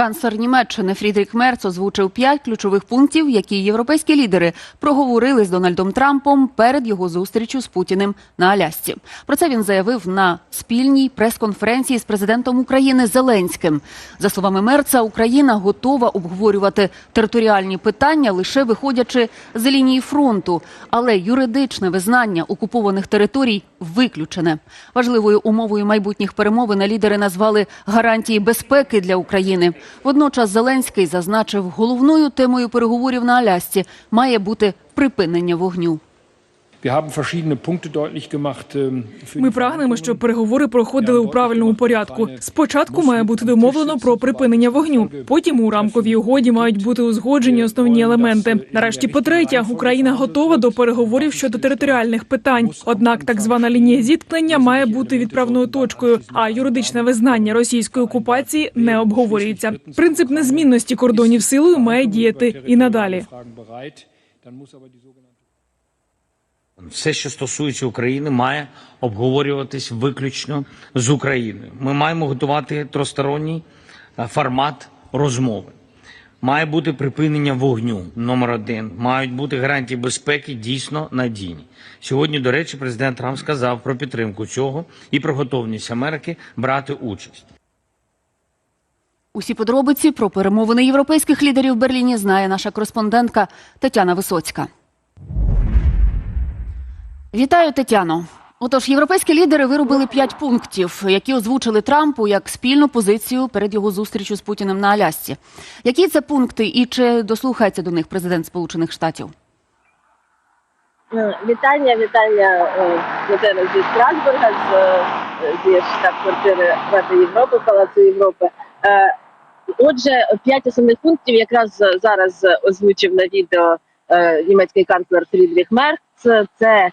Канцлер Німеччини Фрідрік Мерц озвучив п'ять ключових пунктів, які європейські лідери проговорили з Дональдом Трампом перед його зустрічю з Путіним на Алясці. Про це він заявив на спільній прес-конференції з президентом України Зеленським. За словами Мерца, Україна готова обговорювати територіальні питання лише виходячи з лінії фронту, але юридичне визнання окупованих територій виключене. Важливою умовою майбутніх перемовин лідери назвали гарантії безпеки для України. Водночас Зеленський зазначив, головною темою переговорів на Алясці має бути припинення вогню. Ми прагнемо, щоб переговори проходили у правильному порядку. Спочатку має бути домовлено про припинення вогню. Потім у рамковій угоді мають бути узгоджені основні елементи. Нарешті, по-третє, Україна готова до переговорів щодо територіальних питань. Однак, так звана лінія зіткнення має бути відправною точкою, а юридичне визнання російської окупації не обговорюється. Принцип незмінності кордонів силою має діяти і надалі. Все, що стосується України, має обговорюватись виключно з Україною. Ми маємо готувати тросторонній е, формат розмови. Має бути припинення вогню номер один. Мають бути гарантії безпеки дійсно надійні. Сьогодні, до речі, президент Трамп сказав про підтримку цього і про готовність Америки брати участь. Усі подробиці про перемовини європейських лідерів в Берліні знає наша кореспондентка Тетяна Висоцька. Вітаю, Тетяно. Отож, європейські лідери виробили п'ять пунктів, які озвучили Трампу як спільну позицію перед його зустрічю з Путіним на Алясці. Які це пункти і чи дослухається до них президент Сполучених Штатів? Е, Вітання, вітання е, зі Страсбурга, е, зі штаб-квартири Ради Європи, Палацу Європи. Е, Отже, п'ять основних пунктів якраз зараз озвучив на відео німецький канцлер Фрідріх Мерц. Це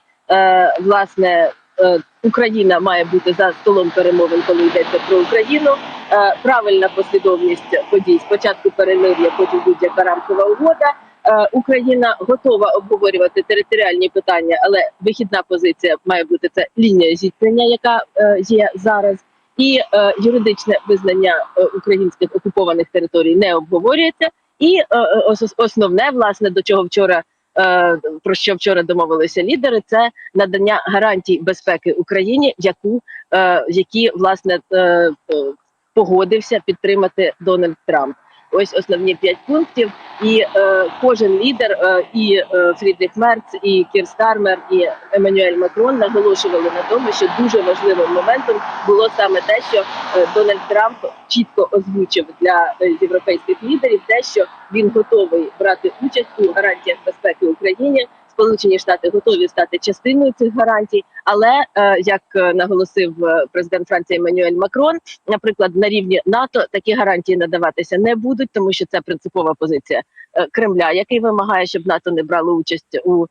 власне е, Україна має бути за столом перемовин, коли йдеться про Україну. Е, Правильна послідовність подій. Спочатку перемир'я, потім будь-яка рамкова угода. Е, Україна готова обговорювати територіальні питання, але вихідна позиція має бути це лінія зіткнення, яка е, є зараз, і е, юридичне визнання е, українських окупованих територій не обговорюється. І е, е, основне, власне, до чого вчора е, про що вчора домовилися лідери, це надання гарантій безпеки Україні, яку е, які власне е, е, погодився підтримати Дональд Трамп. Ось основні п'ять пунктів, і е, кожен лідер, е, і е, Фрідріх Мерц, і Кір Стармер, і Еммануель Макрон наголошували на тому, що дуже важливим моментом було саме те, що е, Дональд Трамп чітко озвучив для е, європейських лідерів, те, що він готовий брати участь у гарантіях безпеки Україні. Сполучені Штати готові стати частиною цих гарантій, але е, як е, наголосив е, президент Франції Еммануель Макрон, наприклад, на рівні НАТО такі гарантії надаватися не будуть, тому що це принципова позиція Кремля, який вимагає, щоб НАТО не брало участь у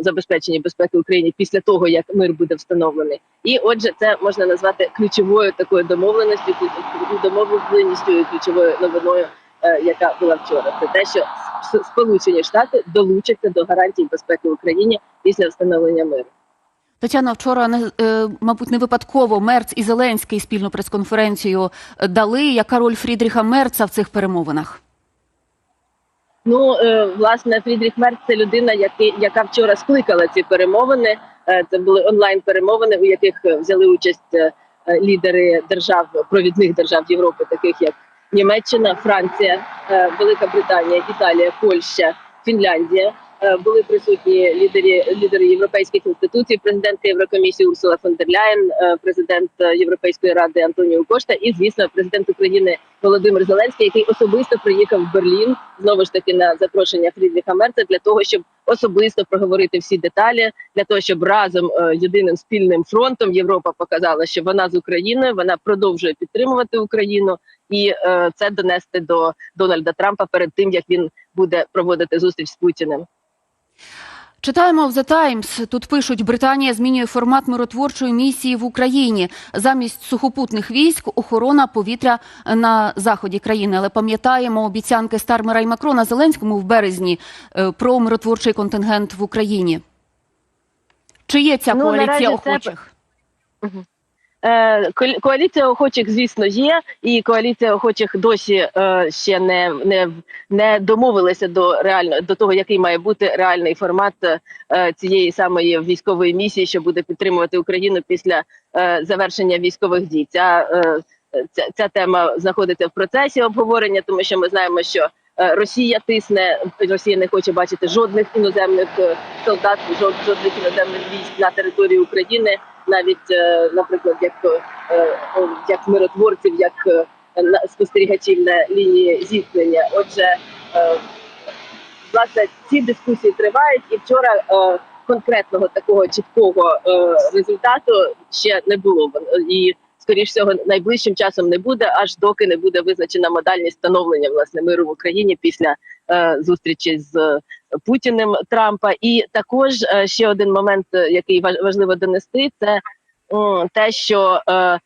забезпеченні безпеки України після того, як мир буде встановлений. І отже, це можна назвати ключовою такою домовленістю, домовленістю і ключовою новиною, яка була вчора. Це те, що Сполучені Штати долучаться до гарантій безпеки Україні після встановлення миру. Тетяна, вчора не е, мабуть не випадково Мерц і Зеленський спільну прес-конференцію е, дали. Яка роль Фрідріха Мерца в цих перемовинах? Ну е, власне, Фрідріх Мерц це людина, яка вчора скликала ці перемовини. Це були онлайн перемовини, у яких взяли участь лідери держав провідних держав Європи, таких як Німеччина, Франція, е, Велика Британія, Італія, Польща, Фінляндія. Е, Були присутні лідери лідери європейських інституцій, президентка Єврокомісії Урсула фон дер Ляєн, е, президент Європейської ради Антоніо Кошта і, звісно, президент України Володимир Зеленський, який особисто приїхав в Берлін знову ж таки на запрошення Фрідріха Мерца для того, щоб особисто проговорити всі деталі, для того, щоб разом е, єдиним спільним фронтом Європа показала, що вона з Україною, вона продовжує підтримувати Україну, і е, це донести до Дональда Трампа перед тим, як він буде проводити зустріч з Путіним. Читаємо в The Times. Тут пишуть, Британія змінює формат миротворчої місії в Україні. Замість сухопутних військ охорона повітря на заході країни. Але пам'ятаємо обіцянки Стармера і Макрона Зеленському в березні е, про миротворчий контингент в Україні. Чи є ця Ну, коаліція ну, охочих? Е, коалі- Коаліція охочих, звісно, є, і коаліція охочих досі е, ще не, не, не домовилася до реально до того, який має бути реальний формат е, цієї самої військової місії, що буде підтримувати Україну після е, завершення військових дій. Ця, е, ця, ця тема знаходиться в процесі обговорення, тому що ми знаємо, що е, Росія тисне, Росія не хоче бачити жодних іноземних е, солдат, жод, жодних іноземних військ на території України навіть, е, наприклад, як, е, як миротворців, як е, спостерігачів на лінії зіткнення. Отже, е, власне, ці дискусії тривають, і вчора е, конкретного такого чіткого е, результату ще не було. І скоріш всього найближчим часом не буде, аж доки не буде визначена модальність встановлення власне миру в Україні після е, зустрічі з Путіним Трампа. І також е, ще один момент, е, який важ- важливо донести, це те, що е,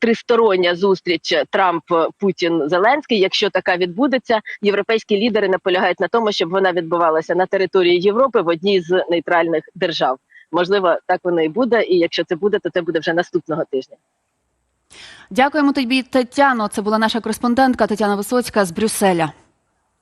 тристороння зустріч Трамп, Путін, Зеленський, якщо така відбудеться, європейські лідери наполягають на тому, щоб вона відбувалася на території Європи в одній з нейтральних держав. Можливо, так воно і буде. І якщо це буде, то це буде вже наступного тижня. Дякуємо тобі, Тетяно. Це була наша кореспондентка Тетяна Висоцька з Брюсселя.